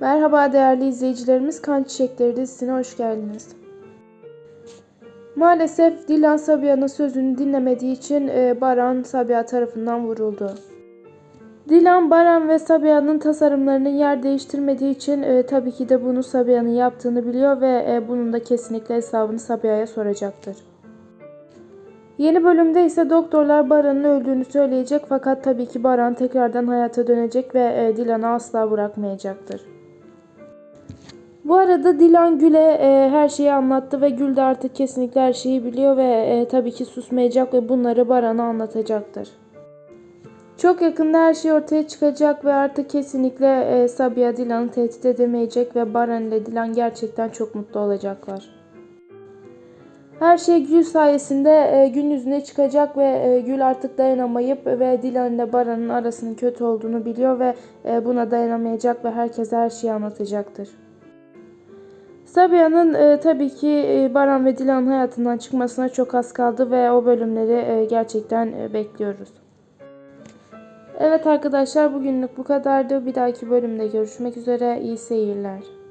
Merhaba değerli izleyicilerimiz, Kan Çiçekleri dizisine hoş geldiniz. Maalesef Dilan Sabiha'nın sözünü dinlemediği için e, Baran Sabiha tarafından vuruldu. Dilan, Baran ve Sabiha'nın tasarımlarının yer değiştirmediği için e, tabii ki de bunu Sabiha'nın yaptığını biliyor ve e, bunun da kesinlikle hesabını Sabiha'ya soracaktır. Yeni bölümde ise doktorlar Baran'ın öldüğünü söyleyecek fakat tabii ki Baran tekrardan hayata dönecek ve e, Dilan'ı asla bırakmayacaktır. Bu arada Dilan Gül'e e, her şeyi anlattı ve Gül de artık kesinlikle her şeyi biliyor ve e, tabii ki susmayacak ve bunları Baran'a anlatacaktır. Çok yakında her şey ortaya çıkacak ve artık kesinlikle e, Sabiha Dilan'ı tehdit edemeyecek ve Baran ile Dilan gerçekten çok mutlu olacaklar. Her şey Gül sayesinde e, gün yüzüne çıkacak ve e, Gül artık dayanamayıp ve Dilan ile Baran'ın arasının kötü olduğunu biliyor ve e, buna dayanamayacak ve herkese her şeyi anlatacaktır. Sabiha'nın e, tabii ki e, Baran ve Dilan hayatından çıkmasına çok az kaldı ve o bölümleri e, gerçekten e, bekliyoruz. Evet arkadaşlar bugünlük bu kadardı. Bir dahaki bölümde görüşmek üzere. İyi seyirler.